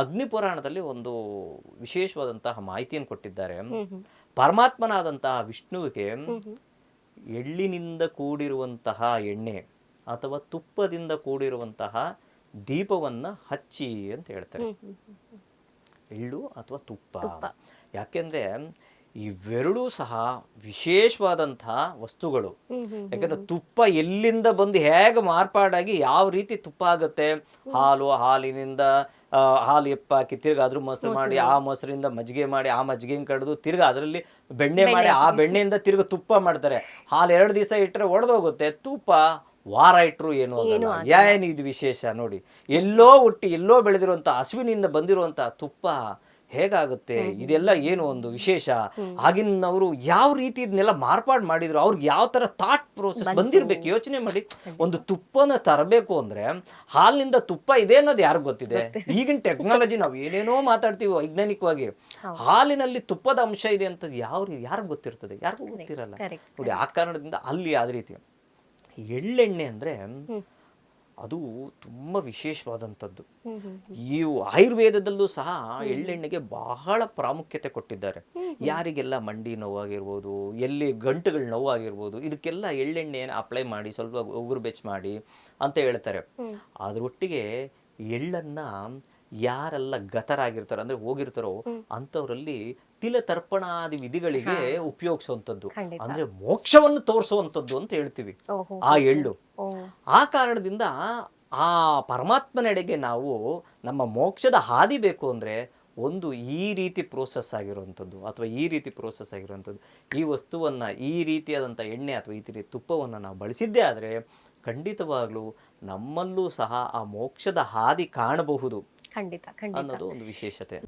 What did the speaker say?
ಅಗ್ನಿ ಪುರಾಣದಲ್ಲಿ ಒಂದು ವಿಶೇಷವಾದಂತಹ ಮಾಹಿತಿಯನ್ನು ಕೊಟ್ಟಿದ್ದಾರೆ. ಪರಮಾತ್ಮನಾದಂತಹ ವಿಷ್ಣುವಿಗೆ ಎಳ್ಳಿನಿಂದ ಕೂಡಿರುವಂತಹ ಎಣ್ಣೆ ಅಥವಾ ತುಪ್ಪದಿಂದ ಕೂಡಿರುವಂತಹ ದೀಪವನ್ನ ಹಚ್ಚಿ ಅಂತ ಹೇಳ್ತಾರೆ. ಎಳ್ಳು ಅಥವಾ ತುಪ್ಪ. ಯಾಕೆಂದ್ರೆ ಇವೆರಡೂ ಸಹ ವಿಶೇಷವಾದಂತಹ ವಸ್ತುಗಳು. ಯಾಕಂದ್ರೆ ತುಪ್ಪ ಎಲ್ಲಿಂದ ಬಂದು ಹೇಗೆ ಮಾರ್ಪಾಡಾಗಿ ಯಾವ ರೀತಿ ತುಪ್ಪ ಆಗುತ್ತೆ? ಹಾಲು ಹಾಲಿನಿಂದ ಹಾಲು ಎಪ್ಪ ಹಾಕಿ ತಿರ್ಗಾ ಅದ್ರ ಮೊಸರು ಮಾಡಿ ಆ ಮೊಸರಿಂದ ಮಜ್ಜಿಗೆ ಮಾಡಿ ಆ ಮಜ್ಜಿಗೆ ಕಡ್ದು ತಿರ್ಗಾ ಅದರಲ್ಲಿ ಬೆಣ್ಣೆ ಮಾಡಿ ಆ ಬೆಣ್ಣೆಯಿಂದ ತಿರ್ಗಿ ತುಪ್ಪ ಮಾಡ್ತಾರೆ. ಹಾಲು ಎರಡು ದಿವಸ ಇಟ್ಟರೆ ಒಡೆದೋಗುತ್ತೆ. ತುಪ್ಪ ವಾರ ಇಟ್ಟರು ಏನು ಏನು ಇದು ವಿಶೇಷ ನೋಡಿ. ಎಲ್ಲೋ ಹುಟ್ಟಿ ಎಲ್ಲೋ ಬೆಳೆದಿರುವಂಥ ಹಸುವಿನಿಂದ ಬಂದಿರುವಂತ ತುಪ್ಪ ಹೇಗಾಗುತ್ತೆ? ಇದೆಲ್ಲ ಏನು ಒಂದು ವಿಶೇಷ? ಆಗಿನವರು ಯಾವ ರೀತಿ ಇದನ್ನೆಲ್ಲ ಮಾರ್ಪಾಡು ಮಾಡಿದ್ರು? ಅವ್ರಿಗೆ ಯಾವ ತರ ಥಾಟ್ ಪ್ರೋಸೆಸ್ ಬಂದಿರ್ಬೇಕು? ಯೋಚನೆ ಮಾಡಿ. ಒಂದು ತುಪ್ಪನ ತರಬೇಕು ಅಂದ್ರೆ ಹಾಲಿನಿಂದ ತುಪ್ಪ ಇದೆ ಅನ್ನೋದು ಯಾರು ಗೊತ್ತಿದೆ? ಈಗಿನ ಟೆಕ್ನಾಲಜಿ ನಾವು ಏನೇನೋ ಮಾತಾಡ್ತೀವಿ ವೈಜ್ಞಾನಿಕವಾಗಿ. ಹಾಲಿನಲ್ಲಿ ತುಪ್ಪದ ಅಂಶ ಇದೆ ಅಂತ ಯಾವ ಯಾರಿಗ್ ಗೊತ್ತಿರ್ತದೆ? ಯಾರಿಗೂ ಗೊತ್ತಿರಲ್ಲ. ನೋಡಿ ಆ ಕಾರಣದಿಂದ ಅಲ್ಲಿ ಯಾವ ರೀತಿ. ಎಳ್ಳೆಣ್ಣೆ ಅಂದ್ರೆ ಅದು ತುಂಬಾ ವಿಶೇಷವಾದಂಥದ್ದು. ಈ ಆಯುರ್ವೇದದಲ್ಲೂ ಸಹ ಎಳ್ಳೆಣ್ಣೆಗೆ ಬಹಳ ಪ್ರಾಮುಖ್ಯತೆ ಕೊಟ್ಟಿದ್ದಾರೆ. ಯಾರಿಗೆಲ್ಲ ಮಂಡಿ ನೋವಾಗಿರ್ಬೋದು ಎಲ್ಲಿ ಗಂಟುಗಳ ನೋವಾಗಿರ್ಬೋದು ಇದಕ್ಕೆಲ್ಲ ಎಳ್ಳೆಣ್ಣೆಯನ್ನು ಅಪ್ಲೈ ಮಾಡಿ ಸ್ವಲ್ಪ ಉಗುರು ಬೆಚ್ಚ ಮಾಡಿ ಅಂತ ಹೇಳ್ತಾರೆ. ಅದರೊಟ್ಟಿಗೆ ಎಳ್ಳನ್ನ ಯಾರೆಲ್ಲ ಗತರಾಗಿರ್ತಾರೋ ಅಂದ್ರೆ ಹೋಗಿರ್ತಾರೋ ಅಂತವರಲ್ಲಿ ತಿಲ ತರ್ಪಣಾದಿ ವಿಧಿಗಳಿಗೆ ಉಪಯೋಗಿಸುವಂತದ್ದು ಅಂದ್ರೆ ಮೋಕ್ಷವನ್ನು ತೋರಿಸುವಂತದ್ದು ಅಂತ ಹೇಳ್ತೀವಿ. ಆ ಎಳ್ಳು. ಆ ಕಾರಣದಿಂದ ಆ ಪರಮಾತ್ಮನೆಡೆಗೆ ನಾವು ನಮ್ಮ ಮೋಕ್ಷದ ಹಾದಿ ಬೇಕು ಅಂದ್ರೆ ಒಂದು ಈ ರೀತಿ ಪ್ರೋಸೆಸ್ ಆಗಿರುವಂಥದ್ದು ಅಥವಾ ಈ ರೀತಿ ಪ್ರೋಸೆಸ್ ಆಗಿರುವಂಥದ್ದು. ಈ ವಸ್ತುವನ್ನು ಈ ರೀತಿಯಾದಂಥ ಎಣ್ಣೆ ಅಥವಾ ಈ ರೀತಿ ತುಪ್ಪವನ್ನು ನಾವು ಬಳಸಿದ್ದೇ ಆದರೆ ಖಂಡಿತವಾಗಲೂ ನಮ್ಮಲ್ಲೂ ಸಹ ಆ ಮೋಕ್ಷದ ಹಾದಿ ಕಾಣಬಹುದು. ಖಂಡಿತ ಖಂಡಿತ. ಅನ್ನೋದು ಒಂದು ವಿಶೇಷತೆ.